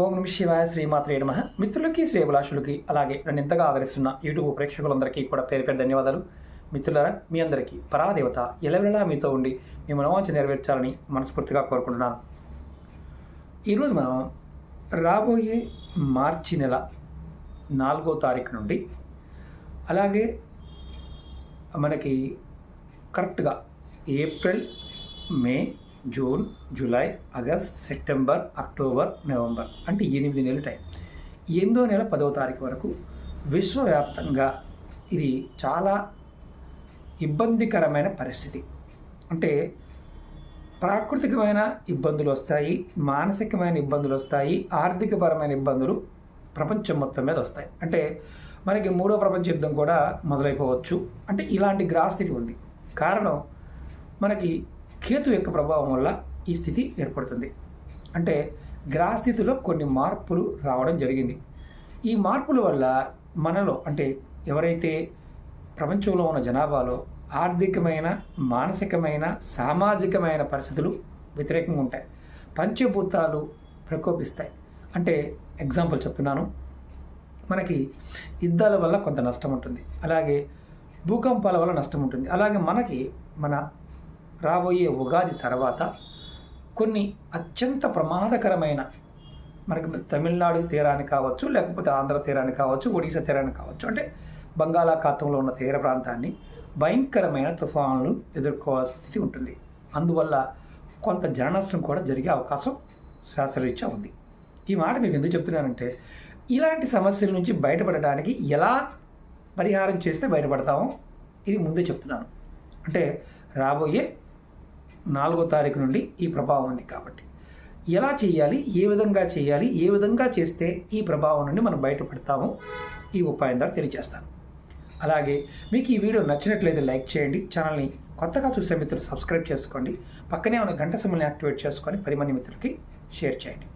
ఓం నమ శివాయ శ్రీమాత్రే నమ. మిత్రులకి శ్రేభిలాషులకి అలాగే నన్ను ఎంతగా ఆదరిస్తున్న యూట్యూబ్ ప్రేక్షకులందరికీ కూడా పేరు పేరు ధన్యవాదాలు. మిత్రులారా మీ అందరికీ పరాదేవత ఎలవెలా మీతో ఉండి మీ మనోవాంఛ నెరవేర్చాలని మనస్ఫూర్తిగా కోరుకుంటున్నాను. ఈరోజు మనం రాబోయే మార్చి నెల నాలుగో తారీఖు నుండి అలాగే మనకి కరెక్ట్గా April May June July August September October November అంటే ఎనిమిది నెలల టైం. ఎనిమిదో నెల పదవ తారీఖు వరకు విశ్వవ్యాప్తంగా ఇది చాలా ఇబ్బందికరమైన పరిస్థితి. అంటే ప్రాకృతికమైన ఇబ్బందులు వస్తాయి మానసికమైన ఇబ్బందులు వస్తాయి ఆర్థికపరమైన ఇబ్బందులు ప్రపంచం మొత్తం మీద వస్తాయి. అంటే మనకి మూడో ప్రపంచ యుద్ధం కూడా మొదలైపోవచ్చు. అంటే ఇలాంటి గ్రాస్థితి ఉంది. కారణం మనకి కేతు యొక్క ప్రభావం వల్ల ఈ స్థితి ఏర్పడుతుంది. అంటే గ్రహస్థితిలో కొన్ని మార్పులు రావడం జరిగింది. ఈ మార్పుల వల్ల మనలో అంటే ఎవరైతే ప్రపంచంలో ఉన్న జనాభాలో ఆర్థికమైన మానసికమైన సామాజికమైన పరిస్థితులు వ్యతిరేకంగా ఉంటాయి. పంచభూతాలు ప్రకోపిస్తాయి. అంటే ఎగ్జాంపుల్ చెప్తున్నాను. మనకి యుద్ధాల వల్ల కొంత నష్టం ఉంటుంది. అలాగే భూకంపాల వల్ల నష్టం ఉంటుంది. అలాగే మనకి మన రాబోయే ఉగాది తర్వాత కొన్ని అత్యంత ప్రమాదకరమైన మనకి తమిళనాడు తీరాన్ని కావచ్చు లేకపోతే ఆంధ్ర తీరాన్ని కావచ్చు ఒడిశా తీరాన్ని కావచ్చు అంటే బంగాళాఖాతంలో ఉన్న తీర ప్రాంతాన్ని భయంకరమైన తుఫానులు ఎదుర్కోవాల్సిన స్థితి ఉంటుంది. అందువల్ల కొంత జననష్టం కూడా జరిగే అవకాశం శాస్త్రరీత్యా ఉంది. ఈ మాట మీకు ఎందుకు చెప్తున్నానంటే ఇలాంటి సమస్యల నుంచి బయటపడడానికి ఎలా పరిహారం చేస్తే బయటపడతామో ఇది ముందే చెప్తున్నాను. అంటే రాబోయే నాలుగో తారీఖు నుండి ఈ ప్రభావం ఉంది కాబట్టి. ఎలా చేయాలి? ఏ విధంగా చేయాలి? ఏ విధంగా చేస్తే ఈ ప్రభావం నుండి మనం బయటపడతామో ఈ ఉపాయం ద్వారా తెలియజేస్తాను. అలాగే మీకు ఈ వీడియో నచ్చినట్లయితే లైక్ చేయండి. ఛానల్ని కొత్తగా చూసే మిత్రులు సబ్స్క్రైబ్ చేసుకోండి. పక్కనే ఉన్న గంట సమయాన్ని యాక్టివేట్ చేసుకొని పది మంది మిత్రులకి షేర్ చేయండి.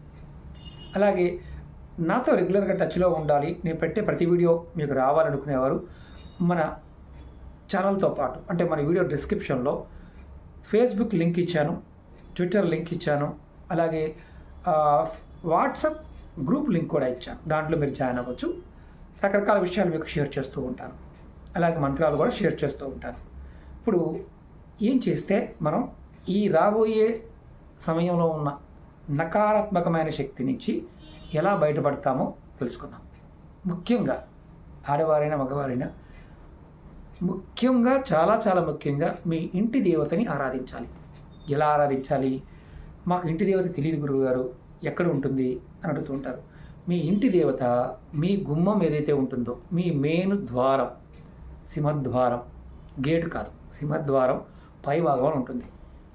అలాగే నాతో రెగ్యులర్గా టచ్లో ఉండాలి. నేను పెట్టే ప్రతి వీడియో మీకు రావాలనుకునేవారు మన ఛానల్తో పాటు అంటే మన వీడియో డిస్క్రిప్షన్లో ఫేస్బుక్ లింక్ ఇచ్చాను ట్విట్టర్ లింక్ ఇచ్చాను అలాగే వాట్సప్ వాట్సాప్ గ్రూప్ లింక్ కూడా ఇచ్చాను. దాంట్లో మీరు జాయిన్ అవ్వచ్చు. రకరకాల విషయాలు మీకు షేర్ చేస్తూ ఉంటాను. అలాగే మంత్రాలు కూడా షేర్ చేస్తూ ఉంటాను. ఇప్పుడు ఏం చేస్తే మనం ఈ రాబోయే సమయంలో ఉన్న నకారాత్మకమైన శక్తి నుంచి ఎలా బయటపడతామో తెలుసుకుందాం. ముఖ్యంగా ఆడవారైనా మగవారైనా ముఖ్యంగా చాలా చాలా ముఖ్యంగా మీ ఇంటి దేవతని ఆరాధించాలి. ఎలా ఆరాధించాలి? మాకు ఇంటి దేవత తెలియదు గురువు గారు ఎక్కడ ఉంటుంది అని అడుగుతూ ఉంటారు. మీ ఇంటి దేవత మీ గుమ్మం ఏదైతే ఉంటుందో మీ మెయిన్ ద్వారం సింహద్వారం గేటు కాదు సింహద్వారం పై భాగంలో ఉంటుంది.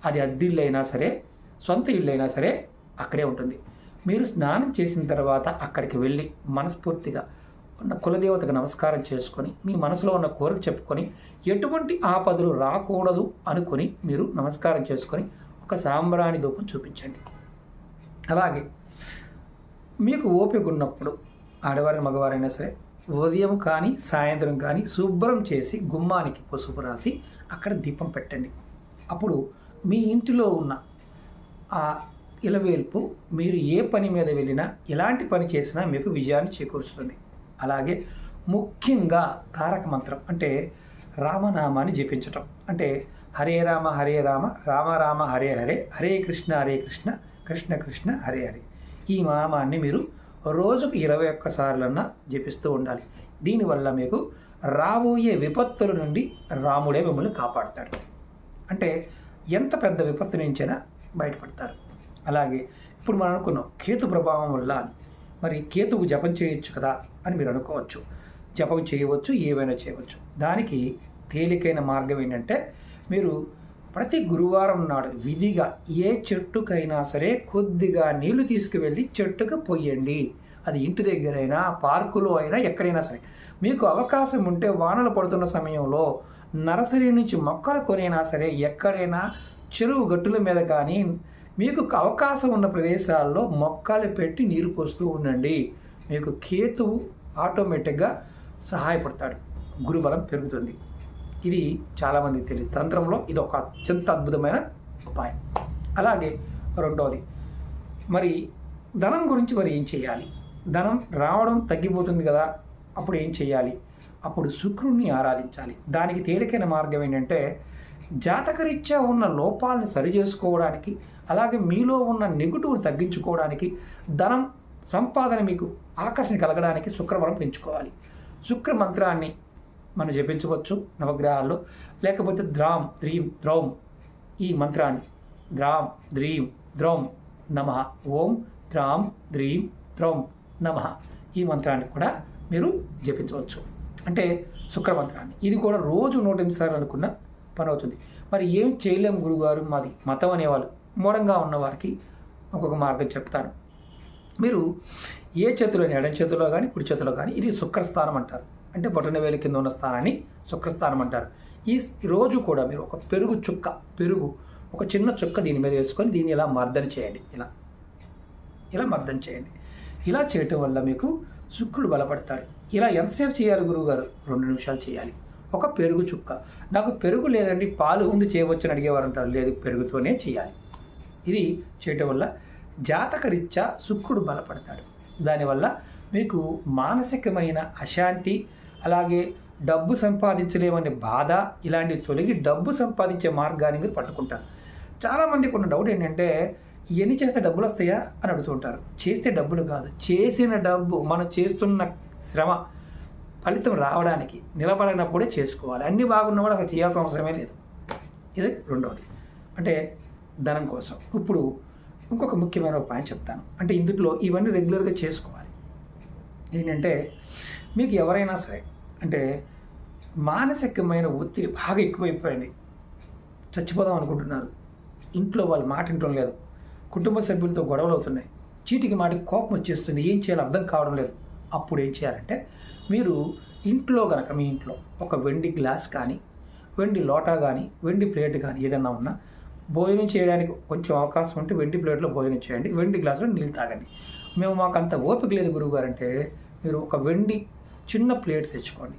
అది అద్దె అయినా సరే సొంత ఇల్లు అయినా సరే అక్కడే ఉంటుంది. మీరు స్నానం చేసిన తర్వాత అక్కడికి వెళ్ళి మనస్ఫూర్తిగా ఉన్న కులదేవతకు నమస్కారం చేసుకొని మీ మనసులో ఉన్న కోరిక చెప్పుకొని ఎటువంటి ఆపదలు రాకూడదు అనుకొని మీరు నమస్కారం చేసుకొని ఒక సాంబ్రాణి ధూపం చూపించండి. అలాగే మీకు ఓపిక ఉన్నప్పుడు ఆడవారిని మగవారైనా సరే ఉదయం కానీ సాయంత్రం కానీ శుభ్రం చేసి గుమ్మానికి పసుపు రాసి అక్కడ దీపం పెట్టండి. అప్పుడు మీ ఇంటిలో ఉన్న ఆ ఇలవేల్పు మీరు ఏ పని మీద వెళ్ళినా ఎలాంటి పని చేసినా మీకు విజయాన్ని చేకూరుస్తుంది. అలాగే ముఖ్యంగా తారక మంత్రం అంటే రామనామాన్ని జపించటం. అంటే హరే రామ హరే రామ రామ రామ హరే హరే హరే కృష్ణ హరే కృష్ణ కృష్ణ కృష్ణ హరే హరే. ఈ నామాన్ని మీరు రోజుకు ఇరవై ఒక్క సార్లన్నా జపిస్తూ ఉండాలి. దీనివల్ల మీకు రాబోయే విపత్తుల నుండి రాముడే మిమ్మల్ని కాపాడతాడు. అంటే ఎంత పెద్ద విపత్తు నుంచైనా బయటపడతారు. అలాగే ఇప్పుడు మనం అనుకున్నాం కేతు ప్రభావం వల్ల మరి కేతువు జపం చేయొచ్చు కదా. అని మీరు అనుకోవచ్చు. జపం చేయవచ్చు ఏవైనా చేయవచ్చు. దానికి తేలికైన మార్గం ఏంటంటే మీరు ప్రతి గురువారం నాడు విధిగా ఏ చెట్టుకైనా సరే కొద్దిగా నీళ్ళు తీసుకువెళ్ళి చెట్టుకు పొయ్యండి. అది ఇంటి దగ్గరైనా పార్కులో అయినా ఎక్కడైనా సరే. మీకు అవకాశం ఉంటే వానలు పడుతున్న సమయంలో నర్సరీ నుంచి మొక్కలు కొనైనా సరే ఎక్కడైనా చెరువు గట్టుల మీద కానీ మీకు అవకాశం ఉన్న ప్రదేశాల్లో మొక్కలు పెట్టి నీరు పోస్తూ ఉండండి. మీకు కేతువు ఆటోమేటిక్గా సహాయపడతాడు. గురుబలం పెరుగుతుంది. ఇది చాలామందికి తెలియదు. తంత్రంలో ఇది ఒక అత్యంత అద్భుతమైన ఉపాయం. అలాగే రెండవది మరి ధనం గురించి మరి ఏం చేయాలి? ధనం రావడం తగ్గిపోతుంది కదా అప్పుడు ఏం చేయాలి? అప్పుడు శుక్రుణ్ణి ఆరాధించాలి. దానికి తేలికైన మార్గం ఏంటంటే జాతకరీత్యా ఉన్న లోపాలను సరిచేసుకోవడానికి అలాగే మీలో ఉన్న నెగిటివ్ని తగ్గించుకోవడానికి ధనం సంపాదన మీకు ఆకర్షణ కలగడానికి శుక్రబలం పెంచుకోవాలి. శుక్ర మంత్రాన్ని మనం జపించవచ్చు నవగ్రహాల్లో. లేకపోతే ద్రామ్ ద్రీం ద్రౌం ఈ మంత్రాన్ని. ద్రామ్ ద్రీం ద్రౌం నమ. ఓం ద్రాం ద్రీం ద్రౌం నమ ఈ మంత్రాన్ని కూడా మీరు జపించవచ్చు. అంటే శుక్ర మంత్రాన్ని. ఇది కూడా రోజు నూట ఎనిమిది సార్లు అనుకున్న పని అవుతుంది. మరి ఏం చేయలేము గురుగారు? మాది మతం అనేవాళ్ళు. మూఢంగా ఉన్నవారికి ఒక్కొక్క మార్గం చెప్తాను. మీరు ఏ చేతిలో ఎడం చేతిలో కానీ కుడి చేతిలో కానీ ఇది శుక్రస్థానం అంటారు. అంటే బొటనవేలు కింద ఉన్న స్థానాన్ని శుక్రస్థానం అంటారు. ఈ రోజు కూడా మీరు ఒక పెరుగు చుక్క పెరుగు ఒక చిన్న చుక్క దీని మీద వేసుకొని దీన్ని ఇలా మర్దన చేయండి. ఇలా ఇలా మర్దన చేయండి. ఇలా చేయటం వల్ల మీకు శుక్రుడు బలపడతాడు. ఇలా ఎంతసేపు చేయాలి గురువుగారు? రెండు నిమిషాలు చేయాలి. ఒక పెరుగు చుక్క. నాకు పెరుగు లేదండి పాలు ఉంది చేయవచ్చని అడిగేవారు అంటారు లేదు పెరుగుతోనే చేయాలి. ఇది చేయటం వల్ల జాతకరీత్యా శుక్రుడు బలపడతాడు. దానివల్ల మీకు మానసికమైన అశాంతి అలాగే డబ్బు సంపాదించలేమనే బాధ ఇలాంటివి తొలగి డబ్బు సంపాదించే మార్గాన్ని మీరు పట్టుకుంటారు. చాలామందికి ఉన్న డౌట్ ఏంటంటే ఎన్ని చేస్తే డబ్బులు వస్తాయా అని అడుగుతుంటారు. చేస్తే డబ్బులు కాదు. చేసిన డబ్బు మనం చేస్తున్న శ్రమ ఫలితం రావడానికి నిలబడినప్పుడే చేసుకోవాలి. అన్నీ కూడా అసలు చేయాల్సిన అవసరమే లేదు. ఇది రెండవది. అంటే ధనం కోసం. ఇప్పుడు ఇంకొక ముఖ్యమైన పాయింట్ చెప్తాను. అంటే ఇందులో ఇవన్నీ రెగ్యులర్గా చేసుకోవాలి. ఏంటంటే మీకు ఎవరైనా సరే అంటే మానసికమైన ఒత్తిడి బాగా ఎక్కువైపోయింది. చచ్చిపోదాం అనుకుంటున్నారు. ఇంట్లో వాళ్ళు మాట వినటం లేదు. కుటుంబ సభ్యులతో గొడవలు అవుతున్నాయి. చీటికి మాటికి కోపం వచ్చేస్తుంది. ఏం చేయాలో అర్థం కావడం లేదు. అప్పుడు ఏం చేయాలంటే మీరు ఇంట్లో గనక మీ ఇంట్లో ఒక వెండి గ్లాస్ కానీ వెండి లోటా కానీ వెండి ప్లేట్ కానీ ఏదైనా ఉన్నా భోజనం చేయడానికి కొంచెం అవకాశం ఉంటే వెండి ప్లేట్లో భోజనం చేయండి. వెండి గ్లాసులో నీళ్ళు తాగండి. మేము మాకు అంత ఓపిక లేదు గురువుగారు అంటే మీరు ఒక వెండి చిన్న ప్లేట్ తెచ్చుకోండి.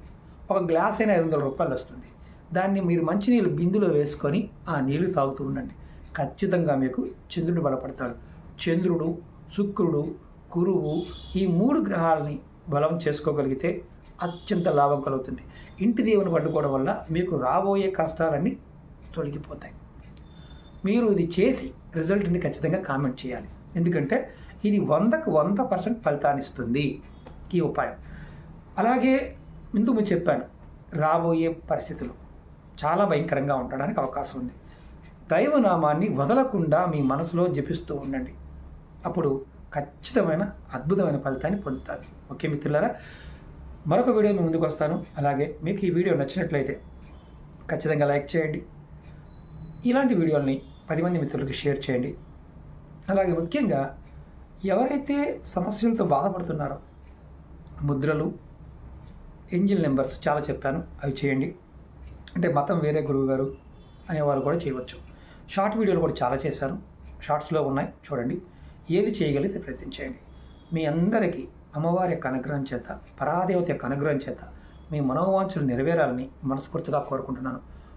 ఒక గ్లాస్ అయినా ఐదు వందల రూపాయలు వస్తుంది. దాన్ని మీరు మంచినీళ్ళు బిందులో వేసుకొని ఆ నీళ్ళు తాగుతూ ఉండండి. ఖచ్చితంగా మీకు చంద్రుడు బలపడతాడు. చంద్రుడు శుక్రుడు గురువు ఈ మూడు గ్రహాలని బలం చేసుకోగలిగితే అత్యంత లాభం కలుగుతుంది. ఇంటి దేవుని పట్టుకోవడం వల్ల మీకు రాబోయే కష్టాలన్నీ తొలగిపోతాయి. మీరు ఇది చేసి రిజల్ట్ని ఖచ్చితంగా కామెంట్ చేయాలి. ఎందుకంటే ఇది వందకు వంద పర్సెంట్ ఫలితాన్ని ఇస్తుంది ఈ ఉపాయం. అలాగే ముందు మీరు చెప్పాను రాబోయే పరిస్థితులు చాలా భయంకరంగా ఉండడానికి అవకాశం ఉంది. దైవనామాన్ని వదలకుండా మీ మనసులో జపిస్తూ ఉండండి. అప్పుడు ఖచ్చితమైన అద్భుతమైన ఫలితాన్ని పొందుతారు. ఓకే మిత్రులారా? మరొక వీడియో మీ ముందుకు వస్తాను. అలాగే మీకు ఈ వీడియో నచ్చినట్లయితే ఖచ్చితంగా లైక్ చేయండి. ఇలాంటి వీడియోల్ని పది మంది మిత్రులకు షేర్ చేయండి. అలాగే ముఖ్యంగా ఎవరైతే సమస్యలతో బాధపడుతున్నారో ముద్రలు ఏంజిల్ నెంబర్స్ చాలా చెప్పాను అవి చేయండి. అంటే మతం వేరే గురువు గారు అనేవారు కూడా చేయవచ్చు. షార్ట్ వీడియోలు కూడా చాలా చేశాను. షార్ట్స్లో ఉన్నాయి చూడండి. ఏది చేయగలిగితే ప్రయత్నించండి మీ అందరికీ అమ్మవారి యొక్క అనుగ్రహం చేత పరాదేవత యొక్క అనుగ్రహం చేత మీ మనోవాంఛలు నెరవేరాలని మనస్ఫూర్తిగా కోరుకుంటున్నాను.